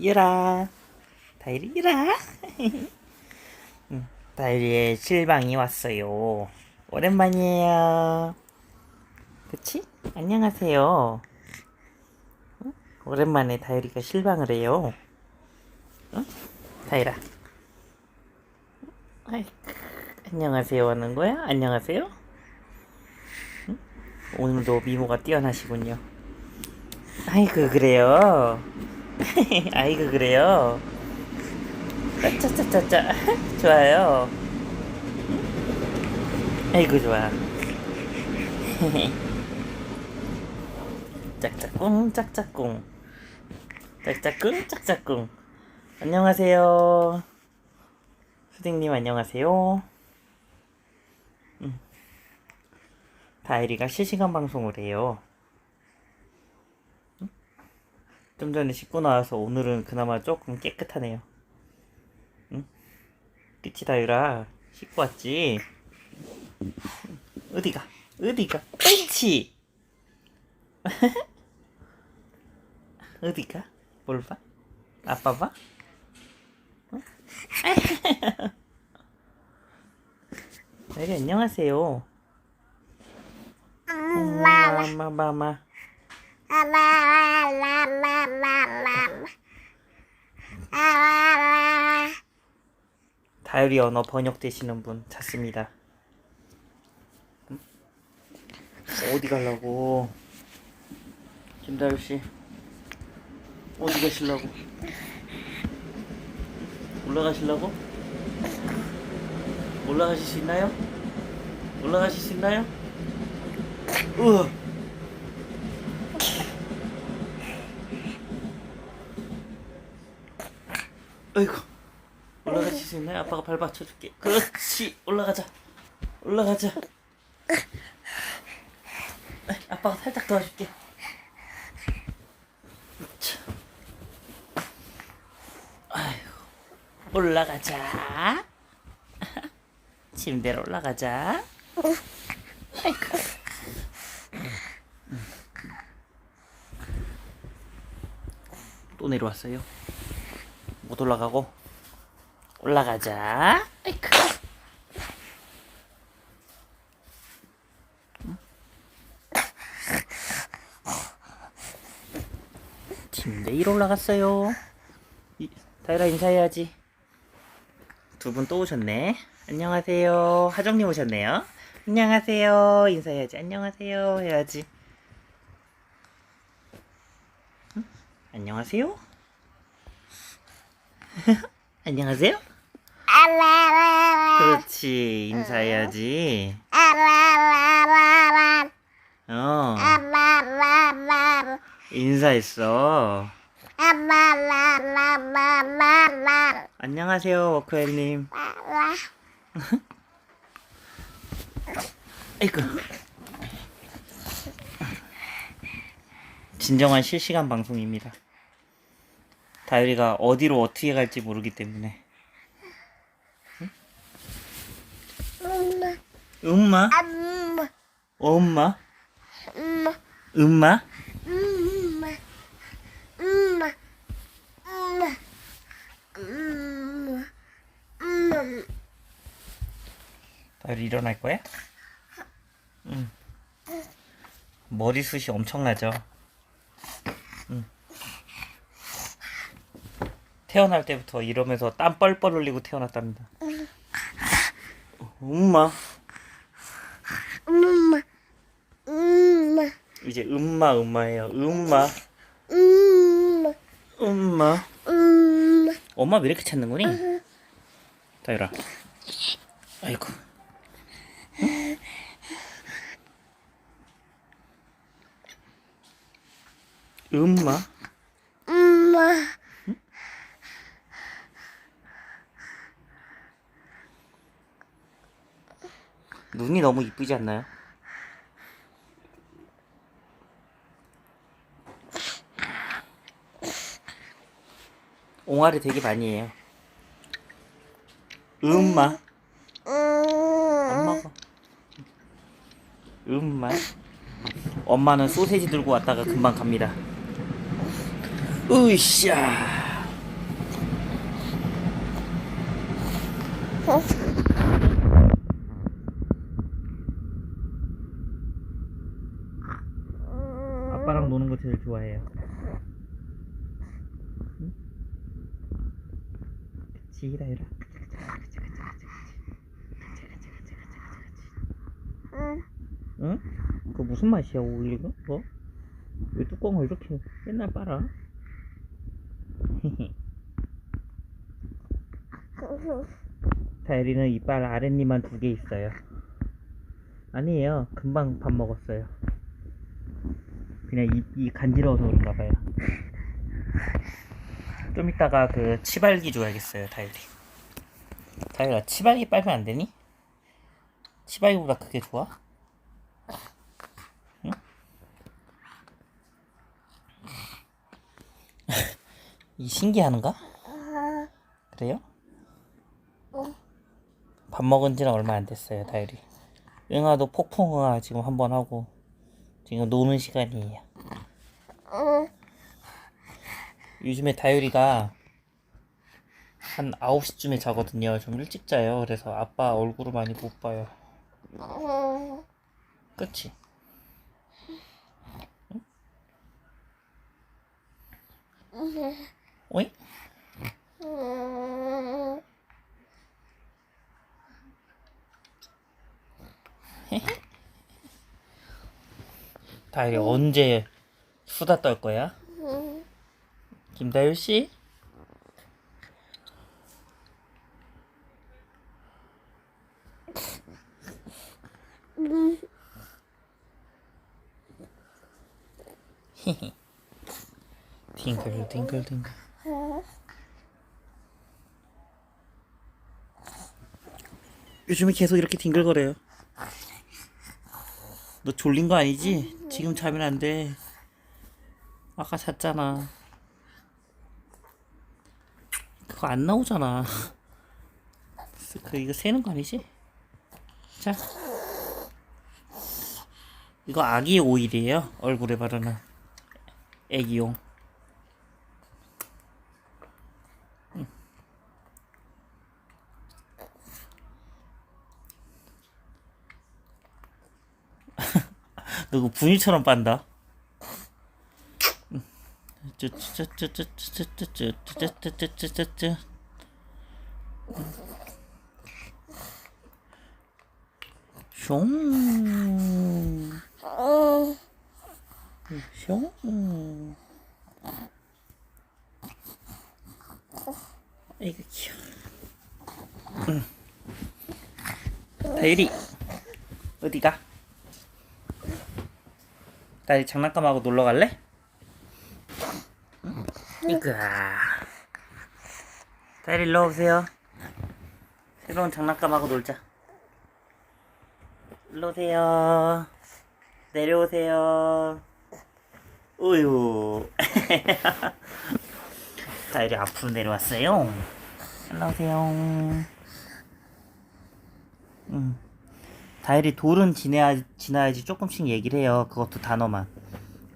유라 다이리 유라 응, 다이리의 실방이 왔어요 오랜만이에요 그치? 안녕하세요 응? 오랜만에 다이리가 실방을 해요 응? 다이라 아이고, 안녕하세요 하는 거야? 안녕하세요? 응? 오늘도 미모가 뛰어나시군요 아이고 그래요 아이고 그래요? 짜짜짜짜짜 좋아요. 아이고 좋아. 짝짝꿍 짝짝꿍. 짝짝꿍 짝짝꿍. 안녕하세요. 수딩님 안녕하세요. 음. 다이리가 실시간 방송을 해요 좀 전에 씻고 나와서 오늘은 그나마 조금 깨끗하네요. 응? 그치 다유라 씻고 왔지? 어디가? 어디가? 옳지! 어디가? 뭘 봐? 아빠 봐? 어? 다유리 안녕하세요. 마마마마 다이리 언어 번역되시는 분 찾습니다. 응? 어디 가려고? 김다율 씨 어디 가시려고? 올라가시려고? 올라가실 수 있나요? 올라가실 수 있나요? 우 아이고. 올라가실 수 있나요? 아빠가 발 받쳐줄게. 그렇지. 올라가자. 올라가자. 아빠가 살짝 도와줄게. 자. 아이고. 올라가자. 침대로 올라가자. 아이고 또 내려왔어요 못 올라가고 올라가자. 아이쿠. 침대 위로 올라갔어요. 이, 다이라 인사해야지. 두 분 또 오셨네. 안녕하세요. 하정님 오셨네요. 안녕하세요. 인사해야지. 안녕하세요. 해야지. 응? 안녕하세요. 안녕하세요. 그렇지 인사해야지. 어 인사했어. 안녕하세요 워크웰님. 아이고. 진정한 실시간 방송입니다. 다율이가 어디로 어떻게 갈지 모르기 때문에. 엄마? 엄마? 엄마? 다율이 일어날 거야? 응. 머리숱이 엄청나죠? 응. 태어날 때부터 이러면서 땀 뻘뻘 흘리고 태어났답니다. 엄마. 이제 음마 음마예요. 음마. 음마. 엄마 왜 이렇게 찾는 거니? 다율아. 아이고. 음마. 눈이 너무 이쁘지 않나요? 옹알이 되게 많이 해요. 음마. 안 먹어. 음마. 엄마는 소세지 들고 왔다가 금방 갑니다. 으쌰. 좋아해요. 응? 그치, 다이라. 응. 응? 그거 무슨 맛이야, 올리브? 뭐? 왜 뚜껑을 이렇게 맨날 빨아? 다이리는 이빨 아랫니만 두 개 있어요. 아니에요. 금방 밥 먹었어요. 그냥 입이 간지러워서 그런가 봐요. 좀 이따가 그 치발기 줘야겠어요, 다이리. 다이리가 치발기 빨면 안 되니? 치발기보다 그게 좋아? 응? 이 신기하는가? 그래요? 밥 먹은 지는 얼마 안 됐어요, 다이리. 응아도 폭풍 응아 지금 한 번 하고 지금 노는 시간이에요. 응. 요즘에 다이리가 한 9시쯤에 자거든요. 좀 일찍 자요. 그래서 아빠 얼굴을 많이 못 봐요. 응. 그치? 오잉? 응. 다이리 언제 수다 떨 거야? 응. 김다율 씨? 응. 딩글 딩글 딩글. 요즘에 계속 이렇게 딩글거려요. 너 졸린 거 아니지? 지금 자면 안 돼. 아까 잤잖아. 그거 안 나오잖아. 그 이거 새는 거 아니지? 자. 이거 아기 오일이에요. 얼굴에 바르는 애기용. 누구 분유처럼 빤다. 응. 숑. 아이고 귀여워. 응. 다이리 어디가? 다이 장난감하고 놀러 갈래? 이거 다이리 일로 오세요. 새로운 장난감하고 놀자. 일로 오세요. 내려오세요. 우유. 다이리 앞으로 내려왔어요. 일로 오세요. 음. 다이리 돌은 지나야, 지나야지 조금씩 얘기를 해요. 그것도 단어만.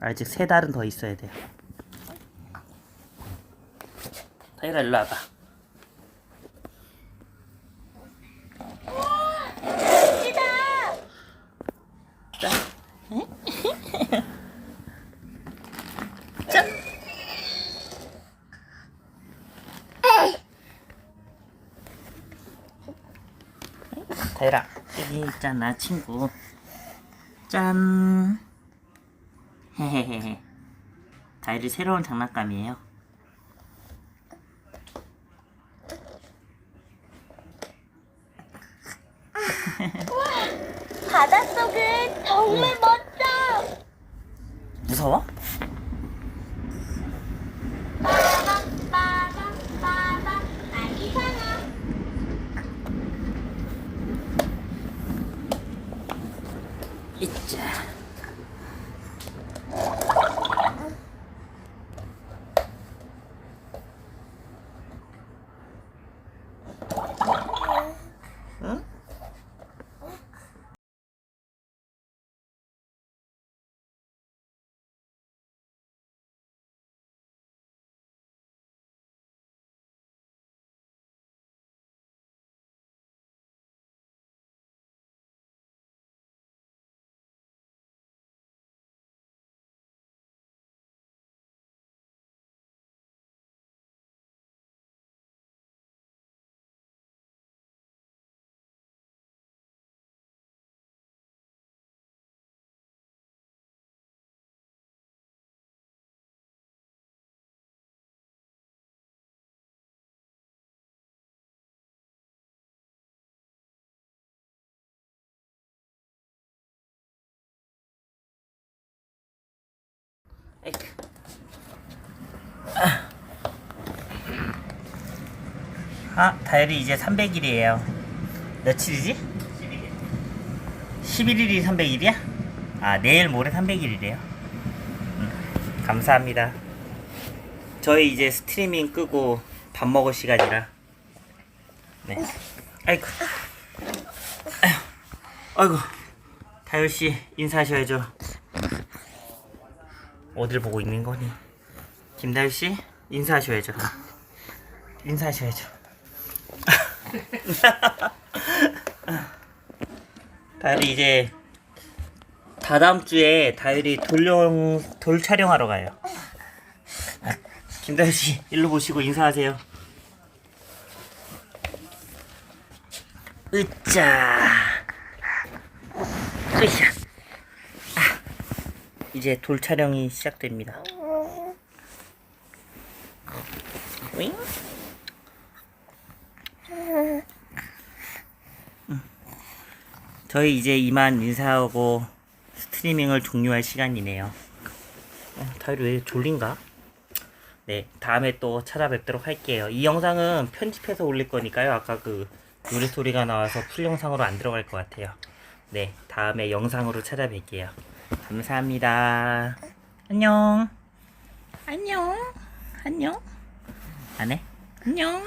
아직 세 달은 더 있어야 돼요. 다이라 일로 와봐. 자. 자. 다이라 여기 있잖아 친구. 짠. 헤헤헤헤. 다이리 새로운 장난감이에요. 바닷속은 정말 멋져. 무서워? 아, 다이어리 이제 300일이에요. 며칠이지? 11일이 300일이야? 아, 내일 모레 300일이래요. 음, 감사합니다. 저희 이제 스트리밍 끄고 밥 먹을 시간이라. 네. 아이고. 아휴. 아이고. 다율 씨, 인사하셔야죠. 어딜 보고 있는 거니? 김다율씨, 인사하셔야죠. 인사하셔야죠. 다율이 이제 다다음 주에 다율이 돌령 돌 촬영하러 가요. 김다율 씨 일로 보시고 인사하세요. 으짜. 으쌰. 아, 이제 돌 촬영이 시작됩니다. 윙? 저희 이제 이만 인사하고 스트리밍을 종료할 시간이네요. 어, 다들 왜 졸린가? 네, 다음에 또 찾아뵙도록 할게요. 이 영상은 편집해서 올릴 거니까요. 아까 그 노래 소리가 나와서 풀 영상으로 안 들어갈 것 같아요. 네, 다음에 영상으로 찾아뵐게요. 감사합니다. 안녕. 안녕. 안녕. 안 해? 안녕.